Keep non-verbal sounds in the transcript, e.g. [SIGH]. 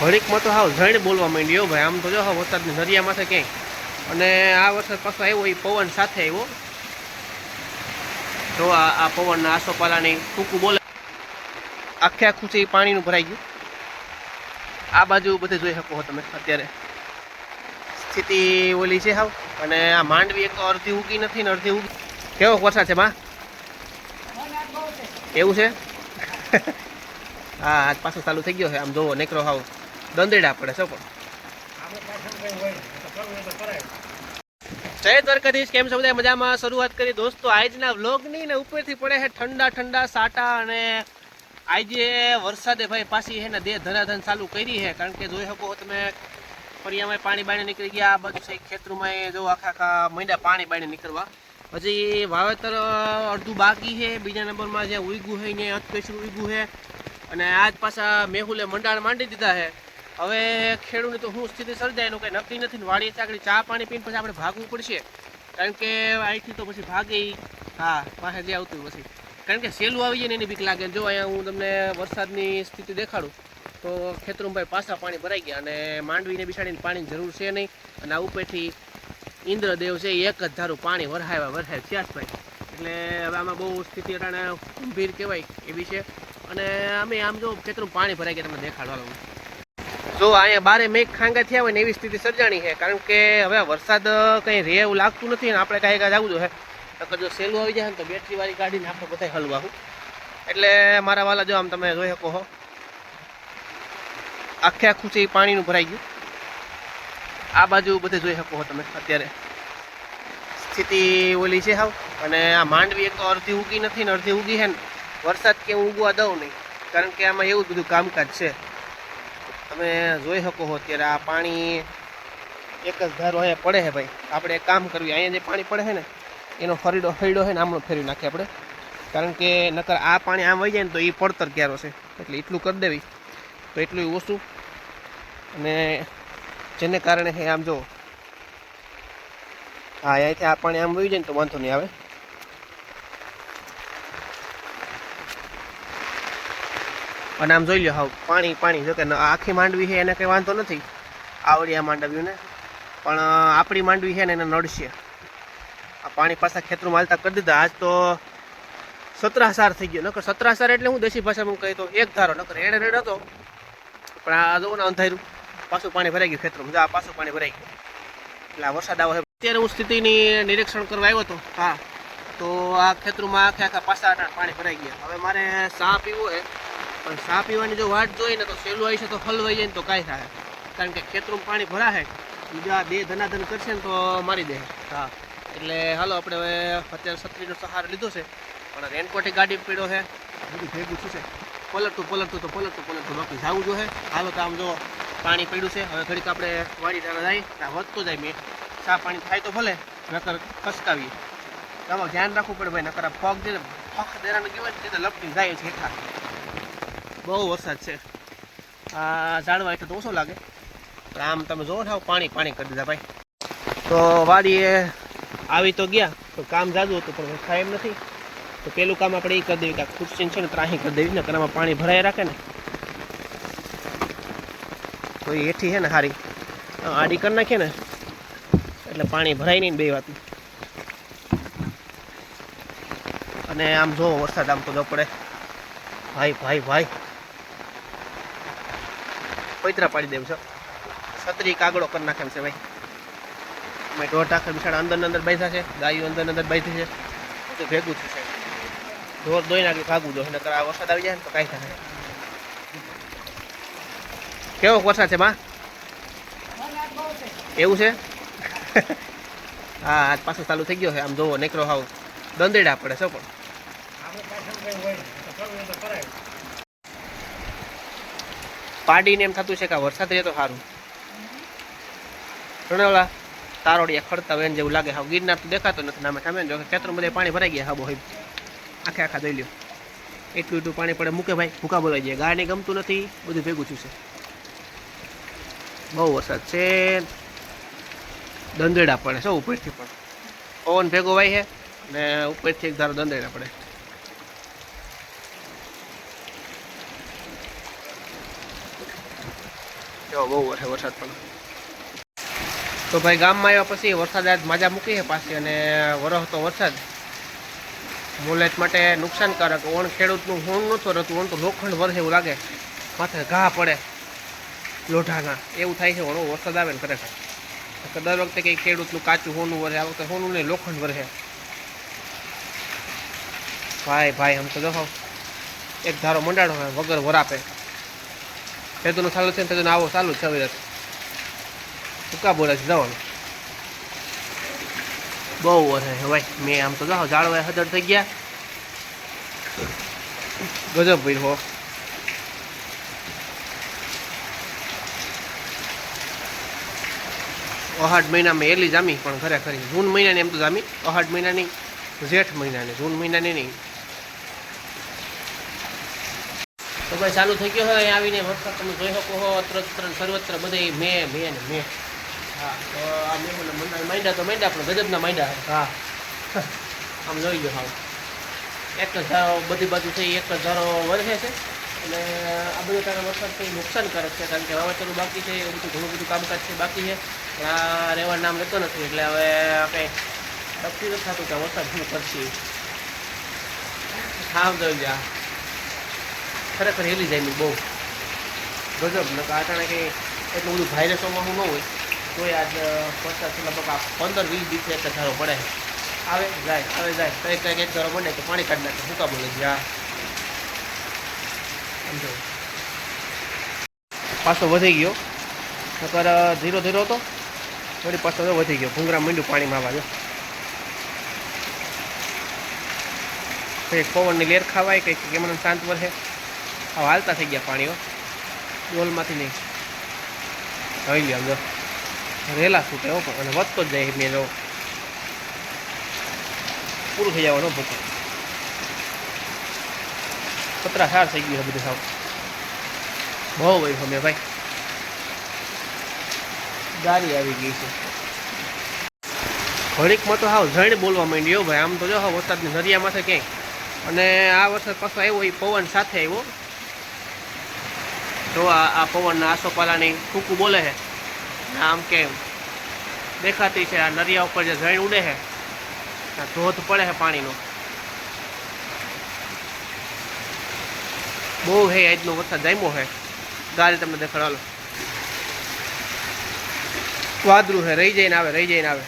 ઘડીકમાં તો હાવ જણ બોલવા માંડ્યો ભાઈ. આમ તો જો હા વરસાદની દરિયામાં છે ક્યાંય. અને આ વરસાદ પાછો આવ્યો એ પવન સાથે આવ્યો. જો આ પવનના આસોપાલાની ટૂંકું બોલે. આખે આખું છે એ પાણીનું ભરાઈ ગયું. આ બાજુ બધે જોઈ શકો તમે અત્યારે. સ્થિતિ ઓલી છે હાવ. અને આ માંડવી એક તો અડધી ઉગી નથી ને અડધી ઉગી. કેવો વરસાદ છે, માં? એવું છે? [LAUGHS] હા, આજ પાછો ચાલુ થઈ ગયો છે. આમ જોવો નીકળો હાવ દંદેડા પડે છે, પણ. જય દ્વારકાધીશ, કેમ સમુદાય મજામાં? શરૂઆત કરી દોસ્તો, આજના વ્લોગની ને ઉપરથી પડે છે ઠંડા ઠંડા સાટા અને આજે વરસાદે ભાઈ પાછી છે ને દેહ ધનાધન ચાલુ કરી છે, કારણ કે જોઈ શકો તમે, ફરિયામાં પાણી બાણી નીકળી ગયા, આ બધું છે ખેતરોમાં જો આખા આખા મહિના પાણી બાણી નીકળવા. પછી વાવેતર અડધું બાકી છે, બીજા નંબરમાં જ્યાં ઉગ્યું છે ત્યાં અતકેસરું ઉગ્યું છે. અને આજ પાછા મેહુલે મંડાણ માંડી દીધા છે. હવે ખેડૂતની તો શું સ્થિતિ સર્જાય એનું કંઈ નક્કી નથી ને વાડીએ ચા પાણી પીને પછી આપણે ભાગવું પડશે. કારણ કે અહીંથી તો પછી ભાગે હા પાસે જે આવતું પછી. કારણ કે સેલું આવી જાય ને એની બીક લાગે. જો અહીંયા હું તમને વરસાદની સ્થિતિ દેખાડું, તો ખેતરમાં ભાઈ પાછા પાણી ભરાઈ ગયા અને માંડવીને બિસાડીને પાણીની જરૂર છે નહીં. અને આ ઉપરથી ઇન્દ્રદેવ છે એક જ ધારું પાણી વરહાવ્યા વરહાય ભાઈ. એટલે હવે આમાં બહુ સ્થિતિ અટાણે ગંભીર કહેવાય એવી છે. અને અમે આમ જો ખેતરમાં પાણી ભરાઈ ગયા તમને દેખાડવાનું જો અહીંયા બારે મેઘ ખાંગા થયા હોય ને એવી સ્થિતિ સર્જાણી છે. કારણ કે હવે વરસાદ કંઈ રહે એવું લાગતું નથી ને આપણે કાંઈ કાંઈ જવું જોઈએ. નકર જો સેલું આવી જાય ને તો બેટરીવાળી ગાડીને આપણે બધા હલવાવું એટલે મારા વાલા જો આમ તમે જોઈ શકો છો આખે આખું છે એ પાણીનું ભરાઈ ગયું. આ બાજુ બધે જોઈ શકો છો તમે અત્યારે. સ્થિતિ ઓલી છે હાવ. અને આ માંડવી એક તો અડધી ઉગી નથી ને અડધી ઉગી છે ને. વરસાદ કે હું ઉગવા દઉં નહીં. કારણ કે આમાં એવું બધું કામકાજ છે. તમે જોઈ શકો છો અત્યારે આ પાણી એક જ ધારો અહીંયા પડે છે ભાઈ. આપણે એક કામ કરવી અહીંયા જે પાણી પડે છે ને, એનો ફરીડો ફરીડો છે ને આમણો ફેરવી નાખીએ આપણે. કારણ કે નકર આ પાણી આમ વહી જાય ને તો એ પડતર ક્યારો છે. એટલે એટલું કરી દેવી. તો એટલું ઓછું. અને જેને કારણે આમ જો હા અહીંયાથી આ પાણી આમ વહી જાય ને તો વાંધો નહીં આવે. અને આમ જોઈ લો હાવ પાણી પાણી જો કે આખી માંડવી છે એને કંઈ વાંધો નથી. આવડી આ માંડવીઓને. પણ આપણી માંડવી છે ને એને નડશે. આ પાણી પાછા ખેતરું હાલતા કરી દીધા. આજ તો સત્રાસાર થઈ ગયો. નકર સત્રાસાર એટલે હું દેશી ભાષામાં કહી તો એક ધારો. નકર એડે રેડ હતો. પણ આ જો ને અંધાર્યું પાછું પાણી ભરાઈ ગયું ખેતરમાં. જો આ પાછું પાણી ભરાઈ ગયું. એટલે આ વરસાદ આવો અત્યારે હું સ્થિતિની નિરીક્ષણ કરવા આવ્યો હતો. હા. તો આ ખેતરમાં આખે આખા પાછા પાણી ભરાઈ ગયા. હવે મારે સા પીવો છે. પણ ચા પીવાની જો વાટ જોઈએ ને તો સહેલું આવી છે તો હલવાઈ જાય ને તો કાંઈ થાય. કારણ કે ખેતરમાં પાણી ભરાશે બીજા બે ધનાધન કરશે ને તો મારી દે હા. એટલે હાલો આપણે હવે અત્યારે છત્રીનો સહારો લીધો છે પણ રેનકોટે ગાડી પીડો છે. બધું ભેગું થયું છે પલટતું પલટતું તો પલટતું પલટતું બાકી જવું જોઈએ હાલો તો આમ જો પાણી પડ્યું છે. હવે ઘડીક આપણે વાડી દાણા જાય ત્યાં વધતો જાય મેં. ચા પાણી થાય તો ભલે નકર ખસકાવીએ આમાં ધ્યાન રાખવું પડે ભાઈ નકર પગ દે પગ દેરાને કહેવાય તો લપટી જાય છે હેઠા. બહુ વરસાદ છે. આ ઝાડવા એટલે તો ઓછો લાગે. આમ તમે જોવો ને પાણી પાણી કરી દીધા ભાઈ. તો વાડીએ આવી તો ગયા તો કામ જાદુ હતું, પણ થાય એમ નથી. તો પેલું કામ આપણે એ કરી દેવી કે ખુરશી છે ને ત્રાહી કરી દેવી ને આમાં પાણી ભરાઈ રાખે ને. તો એ હેઠી છે ને સારી આડી કરી નાખીએ ને, એટલે પાણી ભરાય નહીં બે વાતનું અને આમ જો વરસાદ આમ તો જો પડે. ભાઈ ભાઈ ભાઈ. પૈતરા પાડી દેવું છે. છત્રી કાગડો કરી નાખે છે ભાઈ. અમે ઢોર આખર બિસાડા અંદર અંદર બેસા છે, ગાયો અંદર અંદર બેસી છે. તો ભેગું થશે ઢોર દોઈ નાખ્યું ભાગવું દો. નકર આ વરસાદ આવી જાય ને તો કાંઈ થાય કેવો વરસાદ છે, માં? એવું છે? [LAUGHS] હા, આજ પાછો ચાલુ થઈ ગયો છે. આમ જોવો નીકળો હાવ દંદેડા પડે છે પણ. પાડીને એમ થતું છે કે વરસાદ રહે તો સારું. રણોલા તારોડિયા ખડતા હોય જેવું લાગે. હા ગિરનાર તો દેખાતો નથી નામે સામે. જો ખેતરો બધે પાણી ભરાઈ ગયા હાબો હોય. આખે આખા દઈ લ્યો. એટલું એટલું પાણી પડે. મૂકે ભાઈ, ભૂકા બોલાઈ જાય. ગાયને ગમતું નથી. બધું ભેગું થયું છે. બહુ વરસાદ છે. દંદેડા પડે છે, ઉપરથી પણ. પવન ભેગો વાય છે ને ઉપરથી એક ધારો દંદેડા પડે. જો બહુ વરસે વરસાદ પણ તો ભાઈ ગામમાં આવ્યા પછી વરસાદ આજ માજા મૂકી છે પાછી અને વરસ તો વરસાદ. મુલેટ માટે નુકસાનકારક. ઓણ ખેડૂતનું હોણ નહોતું રહેતું, ઓણ તો લોખંડ વરસે એવું લાગે. માથે ઘા પડે લોઢાના. એવું થાય છે, ઓણો વરસાદ આવે ને ખરેખર. દર વખતે કંઈ ખેડૂતનું કાચું હોનું વરસે, આ વખતે હોનું નહીં, લોખંડ વરસે. ભાઈ ભાઈ, આમ તો દેખાવ. એક ધારો મંડાણો વગર વરાપે. તેદુનું ચાલુ છે ને આવો જ છે હવે ટૂંકા બોલે છે? જવાનું. બહુ વરે છે ભાઈ મેં આમ તો જાઓ, ઝાડવા હજર થઈ ગયા. ગજબ ભાઈ હો. અહાડ મહિનામાં એલી જામી, પણ ખરેખર જૂન મહિનાની એમ તો જામી. અહાડ મહિનાની, જેઠ મહિનાની, જૂન મહિનાની નહીં. તો ભાઈ ચાલુ થઈ ગયો હોય અહીંયા આવીને વરસાદ તમે જોઈ શકો હો અત્ર અત્ર સર્વત્ર બધે મે મે ને મે. હા તો આ મેં મને માંડ્યા તો માંડ્યા પણ ગજબના માંડ્યા. હા. આમ જોઈ ગયો હા એક જ ધારો બધી બાજુ છે એક જ ધારો વરસે છે. અને આ બધું તારા વરસાદ કંઈ નુકસાનકારક છે કારણ કે વાવાઝોડું બાકી છે એવું બધું ઘણું બધું કામકાજ છે બાકી છે. પણ આ રહેવાનું નામ લેતો નથી એટલે હવે આપણે નક્કી નથી થતું કે વરસાદ શું કરશે. આમ જોઈ જા ખરેખર હેલી જાય ની બહુ. ગજબ નકા કારણ કંઈ એટલું બધું વાયરસોમાં હું ન હોય, તોય આજ પચાસ લગભગ પંદર, વીસ દિવસે એક ધારો પડે. આવે, જાય આવે, જાય. કંઈક કંઈક એક ધારો બને તો પાણી કાઢી નાખે. શું બોલે છે? આ સમજો. પાછો વધી ગયો. નકર ધીરો ધીરો હતો. વળી પાછો વધી ગયો. ભૂંગરા મીંડું પાણીમાં આવવા જો કંઈક પવનની લેર ખાવાય, કંઈક કેમ શાંત વરસે હવે હાલતા થઈ ગયા પાણીઓ ડોલમાંથી નહીં. જોઈ ગયો અંદર રેલા છૂટે, હો અને વધતો જ જાય મેં જો. પૂરું થઈ જવાનો ભૂખ. પતરા સાર થઈ ગયું બધું સાવ. બહુ ભાઈ અમે ભાઈ. ગાડી આવી ગઈ છે. ઘડીકમાં તો હાવ જણ બોલવા માંડ્યો ભાઈ. આમ તો જો વરસાદની દરિયામાં છે ક્યાંય. અને આ વરસાદ પાછો આવ્યો એ પવન સાથે આવ્યો. જો આ પવનના આસોપાલાની કૂકું બોલે છે. આમ કેમ? દેખાતી છે, આ નરિયા ઉપર જે ઝૈણ ઉડે છે ધોધ પડે છે પાણીનો. બહુ હે આજનો વરસાદ જામ્યો છે ગાડી તમને દેખાડો વાદરું છે રહી જઈને આવે, રહી જઈને આવે.